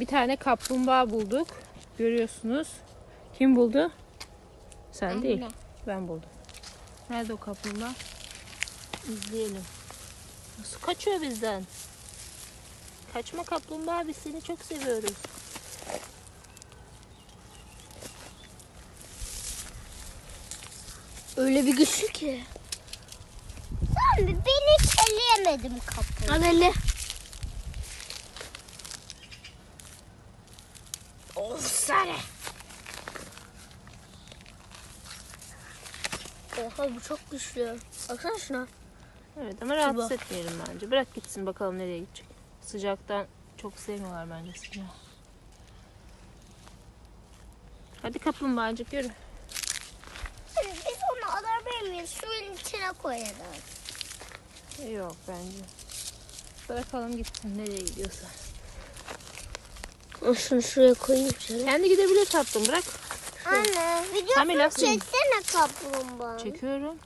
Bir tane kaplumbağa bulduk. Görüyorsunuz. Kim buldu? Sen Anne. değil. Ben buldum. Nerede o kaplumbağa? İzleyelim. Nasıl kaçıyor bizden? Kaçma kaplumbağa biz seni çok seviyoruz. Öyle bir güçlü ki. Sen ben hiç elleyemedim kapıyı. Al elle. Of sana. Oha bu çok güçlü. Baksana şuna. Evet ama rahatsız etmeyelim bence. Bırak gitsin bakalım nereye gidecek. Sıcaktan çok sevmiyorlar bence sıcağı. Hadi kaplumbağacık yürü. Biz onu alabilir miyiz? Suyun içine koyalım. Yok bence. Bırakalım gitsin nereye gidiyorsa. Şunu şuraya koyayım şöyle. Kendi gidebilir tatlım bırak. Anne Tam videosunu ilaflayayım. çeksene kaplumbağa. Çekiyorum.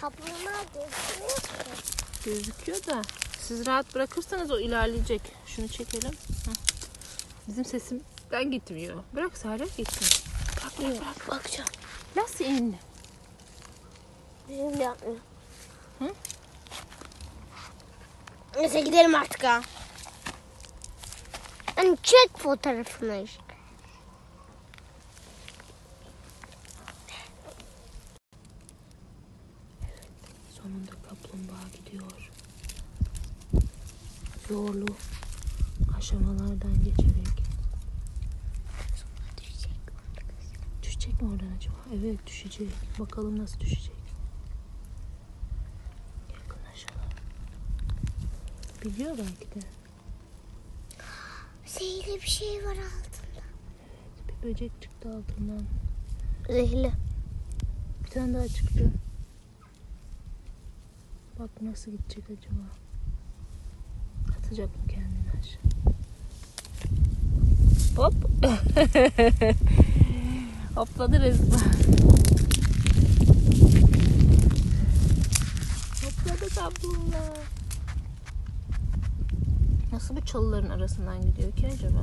Kaplumbağa gözüküyor ki. Gözüküyor da. Siz rahat bırakırsanız o ilerleyecek. Şunu çekelim. Hı. Bizim sesimden gitmiyor. Bırak Sare gitsin. Bırak bırak bırak. Bakacağım. Nasıl in? Bizim de yapmıyor. Hı? Neyse gidelim artık ha. Hani çek fotoğrafını işte. Sonunda kaplumbağa gidiyor. Zorlu aşamalardan geçerek. Düşecek mi oradan acaba? Evet düşecek. Bakalım nasıl düşecek. Yakınlaşalım. Biliyor belki de. Bir şey var altında. Bir böcek çıktı altından. Zehirli. Bir tane daha çıktı. Bak nasıl gidecek acaba? Atacak mı kendini aşağı? Hop. Hopladı resmen. Hopladı kaplumbağa. Nasıl bu çalıların arasından gidiyor ki acaba?